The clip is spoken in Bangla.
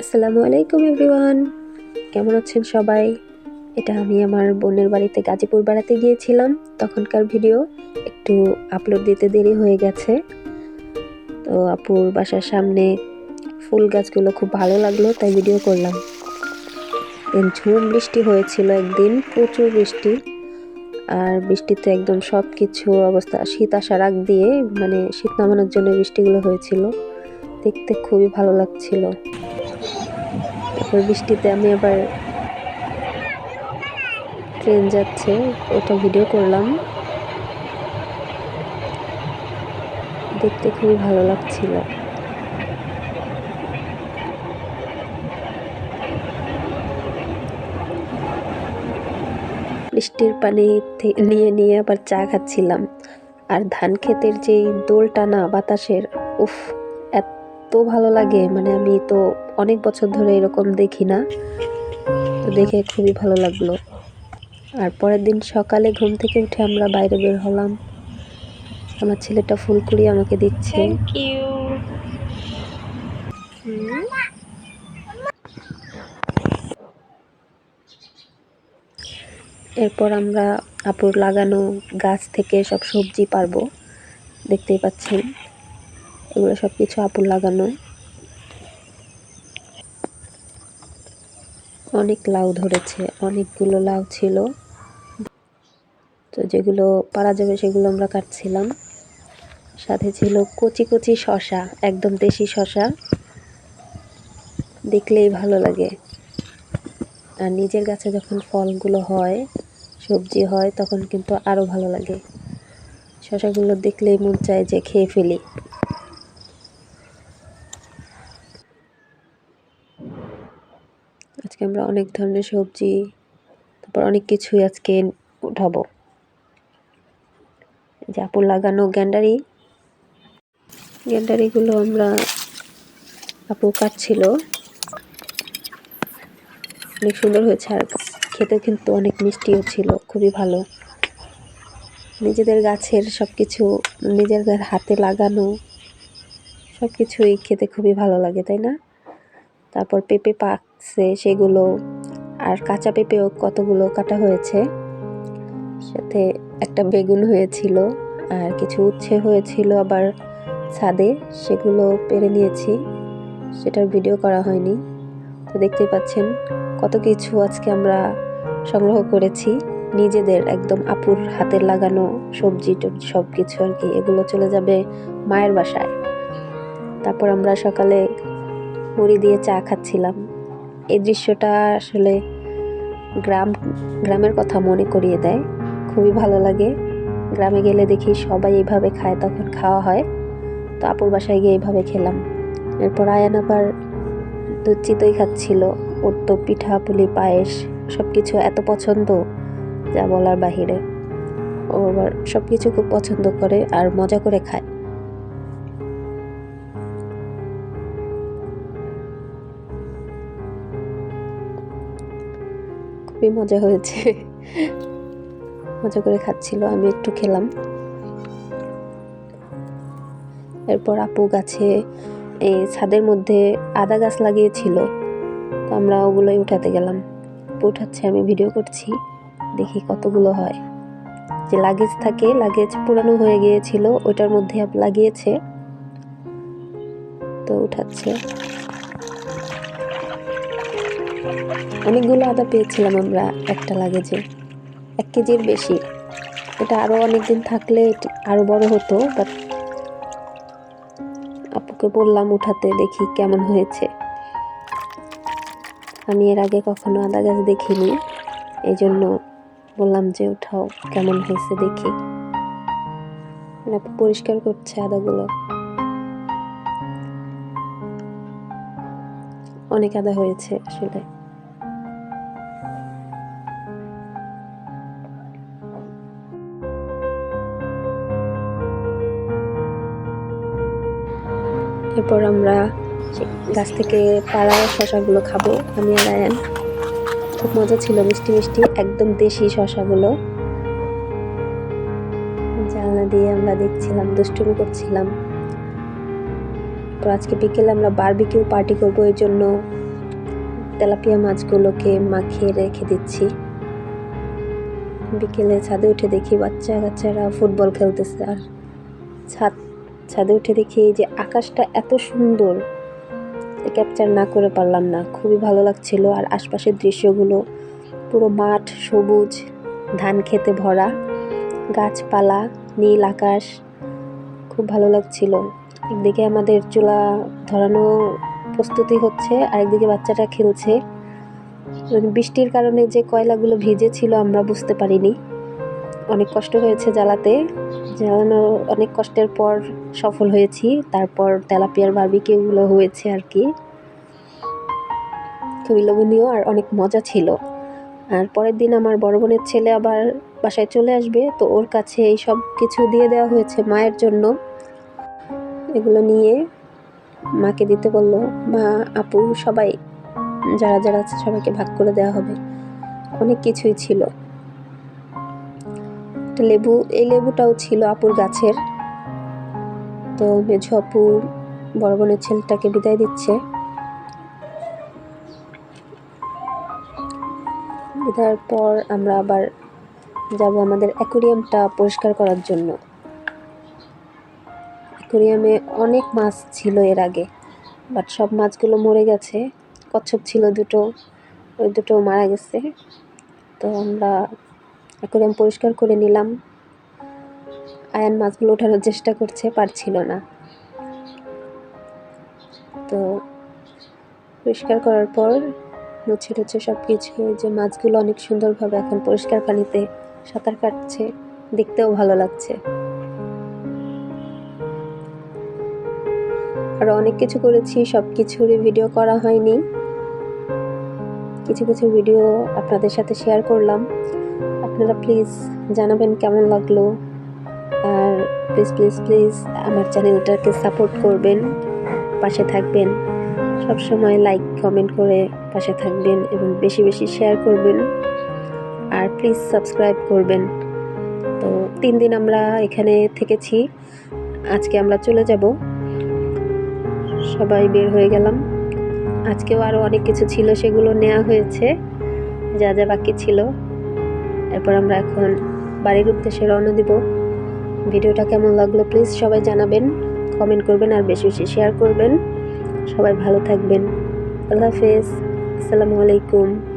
আসসালামু আলাইকুম এভরিওয়ান। কেমন আছেন সবাই? এটা আমি আমার বোনের বাড়িতে গাজীপুর বেড়াতে গিয়েছিলাম। তখনকার ভিডিও একটু আপলোড দিতে দেরি হয়ে গেছে। তো আপুর বাসার সামনে ফুল গাছগুলো খুব ভালো লাগল, তাই ভিডিও করলাম। ঝুম বৃষ্টি হয়েছিল একদিন, প্রচুর বৃষ্টি। আর বৃষ্টিতে একদম সব কিছু অবস্থা, শীত আসার আগ দিয়ে মানে শীত নামানোর জন্য বৃষ্টিগুলো হয়েছিল। দেখতে খুবই ভালো লাগছিল। তারপর বৃষ্টিতে আমি আবার ট্রেন যাচ্ছে, ওটা ভিডিও করলাম। দেখতে খুবই ভালো লাগছিল। বৃষ্টির পানি নিয়ে নিয়ে আবার চা খাচ্ছিলাম। আর ধান ক্ষেতের যেই দোল টানা বাতাসের, উফ, এত ভালো লাগে। মানে আমি তো অনেক বছর ধরে এরকম দেখি না। তো দেখে খুবই ভালো লাগল। আর পরের দিন সকালে ঘুম থেকে উঠে আমরা বাইরে বের হলাম। আমার ছেলেটা ফুলকুড়ি আমাকে দিচ্ছে। এরপর আমরা আপুর লাগানো গাছ থেকে সব সবজি পারব। দেখতেই পাচ্ছেন। এগুলো সব কিছু আপুর লাগানো। অনেক লাউ ধরেছে, অনেকগুলো লাউ ছিল। তো যেগুলো পারা যাবে সেগুলো আমরা কাটছিলাম। সাথে ছিল কচি কচি শশা, একদম দেশি শশা। দেখলেই ভালো লাগে। আর নিজের গাছে যখন ফলগুলো হয়, সবজি হয়, তখন কিন্তু আরও ভালো লাগে। শশাগুলো দেখলেই মন চায় যে খেয়ে ফেলি। আজকে আমরা অনেক ধরনের সবজি, তারপর অনেক কিছুই আজকে উঠাবো। যে আপুর লাগানো গ্যান্ডারি। গ্যান্ডারিগুলো আমরা আপু কাটছিল। অনেক সুন্দর হয়েছে আর খেতেও কিন্তু অনেক মিষ্টিও ছিল, খুবই ভালো। নিজেদের গাছের সব কিছু নিজেদের হাতে লাগানো সব কিছুই খেতে খুবই ভালো লাগে, তাই না? তারপর পেঁপে পাকছে সেগুলো, আর কাঁচা পেঁপেও কতগুলো কাটা হয়েছে। সাথে একটা বেগুন হয়েছিল, আর কিছু উচ্ছে হয়েছিল আবার ছাদে, সেগুলো পেরে নিয়েছি। সেটার ভিডিও করা হয়নি। তো দেখতেই পাচ্ছেন কত কিছু আজকে আমরা সংগ্রহ করেছি। নিজেদের একদম আপুর হাতের লাগানো সবজি টবজি সব কিছু আর কি, এগুলো চলে যাবে মায়ের বাসায়। তারপর আমরা সকালে মুড়ি দিয়ে চা খাচ্ছিলাম। এই দৃশ্যটা আসলে গ্রাম, গ্রামের কথা মনে করিয়ে দেয়। খুবই ভালো লাগে। গ্রামে গেলে দেখি সবাই এইভাবে খায়, তখন খাওয়া হয়। তো আপুর বাসায় গিয়ে এইভাবে খেলাম। এরপর আয়ান আবার দুধ চিতই খাচ্ছিল। ওর তো পিঠা, পুলি, পায়েস সব কিছু এত পছন্দ, যা বলার বাহিরে। ও আবার সব কিছু খুব পছন্দ করে আর মজা করে খায়। খুবই মজা হয়েছে। মজা করে খাচ্ছিল, আমি একটু খেলাম। এরপর আপু গাছে এই ছাদের মধ্যে আদা গাছ লাগিয়েছিল, তো আমরা ওগুলোই উঠাতে গেলাম। উঠাচ্ছে, আমি ভিডিও করছি, দেখি কতগুলো হয়। যে লাগেজ থাকে, লাগেজ পুরানো হয়ে গিয়েছিল, ওইটার মধ্যে লাগিয়েছে, তো উঠাচ্ছে। অনেকগুলো আদা পেয়েছিলাম আমরা, একটা লাগেজে। এক কেজির বেশি। এটা আরও অনেকদিন থাকলে আরও বড় হতো বাট আপুকে বললাম উঠাতে দেখি কেমন হয়েছে। আমি এর আগে কখনো আদা গাছ দেখিনি এই জন্য বললাম যে উঠাও, কেমন হয়েছে দেখি। আপু পরিষ্কার করছে আদাগুলো। অনেক আদা হয়েছে আসলে। এরপর আমরা গাছ থেকে পাড়া শশাগুলো খাব, আমি আর আয়ান খুব মজা ছিল, মিষ্টি মিষ্টি, একদম দেশি শশাগুলো। জানলা দিয়ে আমরা দেখছিলাম, দুষ্টুমি করছিলাম। তো আজকে বিকেলে আমরা বারবিকিউ পার্টি করব এর জন্য তেলাপিয়া মাছগুলোকে মাখিয়ে রেখে দিচ্ছি। বিকেলে ছাদে উঠে দেখি বাচ্চা কাচ্চারা ফুটবল খেলতেছে, আর ছাদ ছাদে উঠে দেখি যে আকাশটা এত সুন্দর। ক্যাপচার না করে পারলাম না, খুবই ভালো লাগছিল। আর আশপাশের দৃশ্যগুলো পুরো মাঠ, সবুজ, ধান খেতে ভরা, গাছপালা, নীল আকাশ, খুব ভালো লাগছিল। একদিকে আমাদের চুলা ধরানো প্রস্তুতি হচ্ছে আর একদিকে বাচ্চাটা খেলছে বৃষ্টির কারণে যে কয়লাগুলো ভিজে ছিল আমরা বুঝতে পারিনি। অনেক কষ্ট হয়েছে জ্বালাতে। জ্বালানো অনেক কষ্টের পর সফল হয়েছি। তারপর তেলাপিয়ার বার্বিকিউগুলো হয়েছে আর কি। খুবই লোভনীয় আর অনেক মজা ছিল। আর পরের দিন আমার বড় বোনের ছেলে আবার বাসায় চলে আসবে, তো ওর কাছে এই সব কিছু দিয়ে দেওয়া হয়েছে মায়ের জন্য। এগুলো নিয়ে মাকে দিতে বলল, মা, আপু, সবাই, যারা যারা আছে সবাইকে ভাগ করে দেওয়া হবে। অনেক কিছুই ছিল। একটা লেবু, এই লেবুটাও ছিল আপুর গাছের। তো মেঝো আপু বড় বোনের ছেলেটাকে বিদায় দিচ্ছে। বিদায়ের পর আমরা আবার যাব আমাদের অ্যাকোরিয়ামটা পরিষ্কার করার জন্য। অ্যাকোরিয়ামে অনেক মাছ ছিল এর আগে, বাট সব মাছগুলো মরে গেছে। কচ্ছপ ছিল দুটো, ওই দুটো মারা গেছে। তো আমরা অ্যাকোরিয়াম পরিষ্কার করে নিলাম। আয়ান মাছগুলো ওঠানোর চেষ্টা করছে, পারছিল না। তো পরিষ্কার করার পর মুছে টুছে সব কিছু যে মাছগুলো অনেক সুন্দরভাবে এখন পরিষ্কার পানিতে সাঁতার কাটছে, দেখতেও ভালো লাগছে। আরও অনেক কিছু করেছি সব কিছুরই ভিডিও করা হয়নি। কিছু কিছু ভিডিও আপনাদের সাথে শেয়ার করলাম। আপনারা প্লিজ জানাবেন কেমন লাগল। আর প্লিজ প্লিজ প্লিজ আমার চ্যানেলটাকে সাপোর্ট করবেন, পাশে থাকবেন। সব সময় লাইক কমেন্ট করে পাশে থাকবেন এবং বেশি বেশি শেয়ার করবেন। আর প্লিজ সাবস্ক্রাইব করবেন। তো তিন দিন আমরা এখানে থেকেছি। আজকে আমরা চলে যাব। সবাই বের হয়ে গেলাম। আজকেও আরও অনেক কিছু ছিল, সেগুলো নেওয়া হয়েছে। যা যা বাকি ছিল। এরপর আমরা এখন বাড়ির উদ্দেশ্যে রওনা দিব। ভিডিওটা কেমন লাগল প্লিজ সবাই জানাবেন কমেন্ট করবেন আর বেশি বেশি শেয়ার করবেন। সবাই ভালো থাকবেন। আল্লাহ হাফেজ। আসসালামু আলাইকুম।